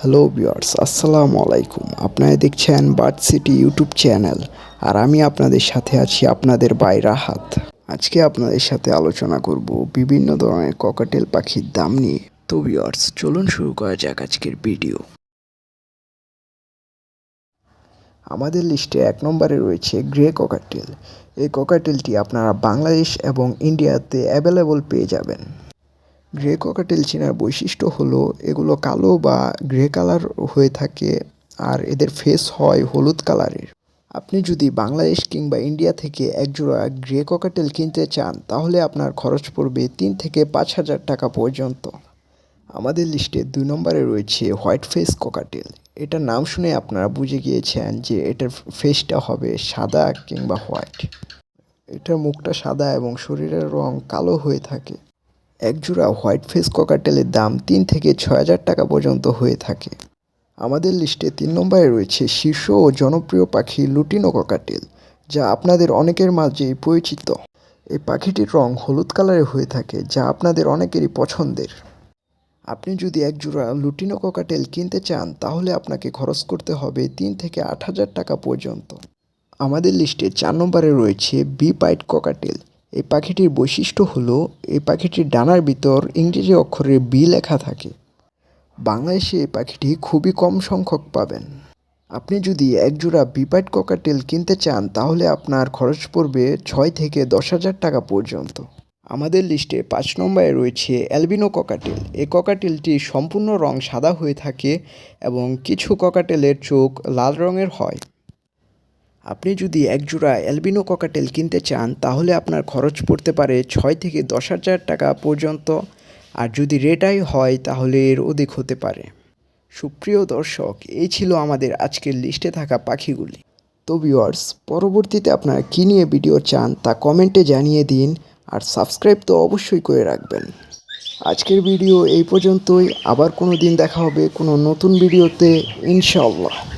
Hello viewers আসসালামু আলাইকুম। আপনারা দেখছেন বার্ড সিটি ইউটিউব চ্যানেল আর আমি আপনাদের সাথে আছি আপনাদের ভাই রাহাত। আজকে আপনাদের সাথে আলোচনা করব বিভিন্ন ধরনের ককাটেল পাখির দাম নিয়ে। তো ভিউয়ার্স চলুন শুরু করা যাক আজকের ভিডিও আমাদের লিস্টে এক নম্বরে রয়েছে গ্রে ককাটেল এই ককাটেলটি আপনারা বাংলাদেশ এবং ইন্ডিয়াতে অ্যাভেলেবল পেয়ে যাবেন। গ্রে ককাটেল চেনার বৈশিষ্ট্য হলো এগুলো কালো বা গ্রে কালার হয়ে থাকে আর এদের ফেস হয় হলুদ কালারের। আপনি যদি বাংলাদেশ কিংবা ইন্ডিয়া থেকে একজোড়া গ্রে ককাটেল কিনতে চান, তাহলে আপনার খরচ পড়বে তিন থেকে পাঁচ হাজার টাকা পর্যন্ত। আমাদের লিস্টে দুই নম্বরে রয়েছে হোয়াইট ফেস ককাটেল এটার নাম শুনে আপনারা বুঝে গিয়েছেন যে এটার ফেসটা হবে সাদা কিংবা হোয়াইট। এটার মুখটা সাদা এবং শরীরের রং কালো হয়ে থাকে। একজোড়া হোয়াইট ফেস ককাটেলের দাম তিন থেকে ছয় হাজার টাকা পর্যন্ত হয়ে থাকে। আমাদের লিস্টে তিন নম্বরে রয়েছে শীর্ষ ও জনপ্রিয় পাখি লুটিনো ককাটেল, যা আপনাদের অনেকের মাঝেই পরিচিত। এই পাখিটির রং হলুদ কালারের হয়ে থাকে, যা আপনাদের অনেকেরই পছন্দের। আপনি যদি একজোড়া লুটিনো ককাটেল কিনতে চান, তাহলে আপনাকে খরচ করতে হবে তিন থেকে আট হাজার টাকা পর্যন্ত। আমাদের লিস্টে চার নম্বরে রয়েছে বি পাইট ককাটেল এই পাখিটির বৈশিষ্ট্য হলো, এই পাখিটির ডানার ভিতর ইংরেজি অক্ষরে বি লেখা থাকে। বাংলাদেশে এই পাখিটি খুবই কম সংখ্যক পাবেন। আপনি যদি একজোড়া বিপাইট ককাটেল কিনতে চান, তাহলে আপনার খরচ পড়বে ছয় থেকে দশ হাজার টাকা পর্যন্ত। আমাদের লিস্টে পাঁচ নম্বরে রয়েছে অ্যালবিনো ককাটেল। এই ককাটেলটি সম্পূর্ণ রং সাদা হয়ে থাকে এবং কিছু ককাটেলের চোখ লাল রঙের হয়। আপনি যদি একজোড়া অ্যালবিনো ককাটেল কিনতে চান, তাহলে আপনার খরচ পড়তে পারে ছয় থেকে দশ হাজার টাকা পর্যন্ত। আর যদি রেটাই হয়, তাহলে এর অধিক হতে পারে। সুপ্রিয় দর্শক, এই ছিল আমাদের আজকের লিস্টে থাকা পাখিগুলি। তো ভিউয়ার্স পরবর্তীতে আপনারা কী নিয়ে ভিডিও চান, তা কমেন্টে জানিয়ে দিন। আর সাবস্ক্রাইব তো অবশ্যই করে রাখবেন। আজকের ভিডিও এই পর্যন্তই। আবার কোনো দিন দেখা হবে কোনো নতুন ভিডিওতে। ইনশাআল্লাহ।